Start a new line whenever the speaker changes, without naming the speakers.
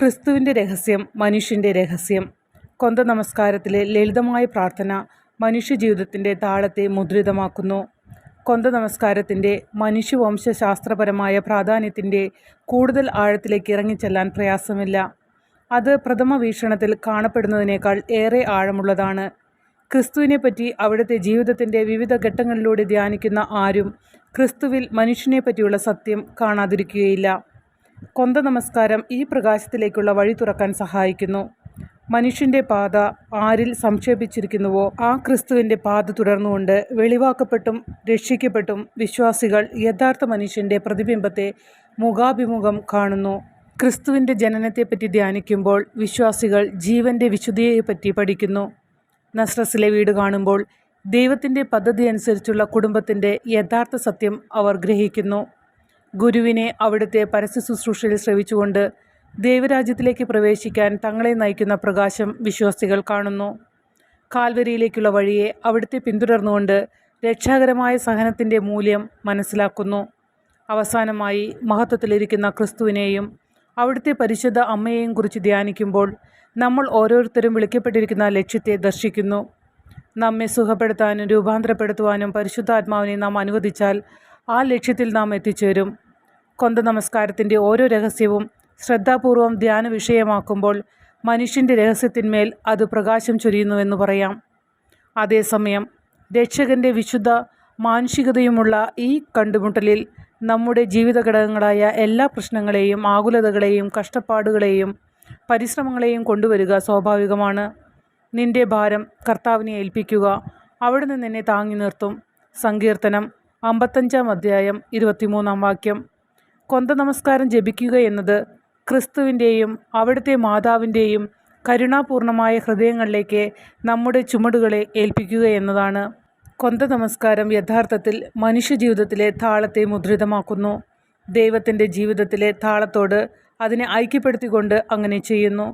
ക്രിസ്തുവിന്റെ രഹസ്യം മനുഷ്യന്റെ രഹസ്യം. കൊന്ത നമസ്കാരത്തിലെ ലളിതമായ പ്രാർത്ഥന മനുഷ്യജീവിതത്തിന്റെ താളത്തെ മുദ്രിതമാക്കുന്നു. കൊന്ത നമസ്കാരത്തിന്റെ മനുഷ്യവംശശാസ്ത്രപരമായ പ്രാധാന്യത്തിന്റെ കൂടുതൽ ആഴത്തിലേക്ക് ഇറങ്ങിച്ചെല്ലാൻ പ്രയാസമില്ല. അത് പ്രഥമ വീക്ഷണത്തിൽ കാണപ്പെടുന്നതിനേക്കാൾ ഏറെ ആഴമുള്ളതാണ്. ക്രിസ്തുവിനെപ്പറ്റി അവിടുത്തെ ജീവിതത്തിന്റെ വിവിധ ഘട്ടങ്ങളിലൂടെ ധ്യാനിക്കുന്ന ആരും ക്രിസ്തുവിൽ മനുഷ്യനെപ്പറ്റിയുള്ള സത്യം കാണാതിരിക്കുകയില്ല. കൊന്ത നമസ്കാരം ഈ പ്രകാശത്തിലേക്കുള്ള വഴി തുറക്കാൻ സഹായിക്കുന്നു. മനുഷ്യന്റെ പാത ആരിൽ സംക്ഷേപിച്ചിരിക്കുന്നുവോ ആ ക്രിസ്തുവിന്റെ പാത തുടർന്നുകൊണ്ട് വെളിവാക്കപ്പെട്ടും രക്ഷിക്കപ്പെട്ടും വിശ്വാസികൾ യഥാർത്ഥ മനുഷ്യന്റെ പ്രതിബിംബത്തെ മുഖാഭിമുഖം കാണുന്നു. ക്രിസ്തുവിന്റെ ജനനത്തെപ്പറ്റി ധ്യാനിക്കുമ്പോൾ വിശ്വാസികൾ ജീവന്റെ വിശുദ്ധിയെപ്പറ്റി പഠിക്കുന്നു. നസ്രസിലെ വീട് കാണുമ്പോൾ ദൈവത്തിന്റെ പദ്ധതി അനുസരിച്ചുള്ള കുടുംബത്തിന്റെ യഥാർത്ഥ സത്യം അവർ ഗ്രഹിക്കുന്നു. ഗുരുവിനെ അവിടുത്തെ പരസ്യ ശുശ്രൂഷയിൽ ശ്രവിച്ചുകൊണ്ട് ദൈവരാജ്യത്തിലേക്ക് പ്രവേശിക്കാൻ തങ്ങളെ നയിക്കുന്ന പ്രകാശം വിശ്വാസികൾ കാണുന്നു. കാൽവരിയിലേക്കുള്ള വഴിയെ അവിടുത്തെ പിന്തുടർന്നുകൊണ്ട് രക്ഷാകരമായ സഹനത്തിന്റെ മൂല്യം മനസ്സിലാക്കുന്നു. അവസാനമായി മഹത്വത്തിലിരിക്കുന്ന ക്രിസ്തുവിനെയും അവിടുത്തെ പരിശുദ്ധ അമ്മയെയും കുറിച്ച് ധ്യാനിക്കുമ്പോൾ നമ്മൾ ഓരോരുത്തരും വിളിക്കപ്പെട്ടിരിക്കുന്ന ലക്ഷ്യത്തെ ദർശിക്കുന്നു. നമ്മെ സുഖപ്പെടുത്താനും രൂപാന്തരപ്പെടുത്തുവാനും പരിശുദ്ധാത്മാവിനെ നാം അനുവദിച്ചാൽ ആ ലക്ഷ്യത്തിൽ നാം എത്തിച്ചേരും. കൊന്ത നമസ്കാരത്തിന്റെ ഓരോ രഹസ്യവും ശ്രദ്ധാപൂർവം ധ്യാന വിഷയമാക്കുമ്പോൾ മനുഷ്യന്റെ രഹസ്യത്തിന്മേൽ അത് പ്രകാശം ചൊരിയുന്നുവെന്ന് പറയാം. അതേസമയം രക്ഷകന്റെ വിശുദ്ധ മാനുഷികതയുമുള്ള ഈ കണ്ടുമുട്ടലിൽ നമ്മുടെ ജീവിത ഘടകങ്ങളായ എല്ലാ പ്രശ്നങ്ങളെയും ആകുലതകളെയും കഷ്ടപ്പാടുകളെയും പരിശ്രമങ്ങളെയും കൊണ്ടുവരിക സ്വാഭാവികമാണ്. നിന്റെ ഭാരം കർത്താവിനെ ഏൽപ്പിക്കുക. അവിടുന്ന് നിന്നെ താങ്ങി നിർത്തും. സങ്കീർത്തനം അമ്പത്തഞ്ചാം അധ്യായം ഇരുപത്തിമൂന്നാം വാക്യം. കൊന്ത നമസ്കാരം ജപിക്കുക എന്നത് ക്രിസ്തുവിന്റെയും അവിടുത്തെ മാതാവിന്റെയും കരുണാപൂർണമായ ഹൃദയങ്ങളിലേക്ക് നമ്മുടെ ചുമടുകളെ ഏൽപ്പിക്കുക എന്നതാണ്. കൊന്ത നമസ്കാരം യഥാർത്ഥത്തിൽ മനുഷ്യജീവിതത്തിലെ താളത്തെ മുദ്രിതമാക്കുന്നു. ദൈവത്തിന്റെ ജീവിതത്തിലെ താളത്തോട് അതിനെ ഐക്യപ്പെടുത്തിക്കൊണ്ട് അങ്ങനെ ചെയ്യുന്നു.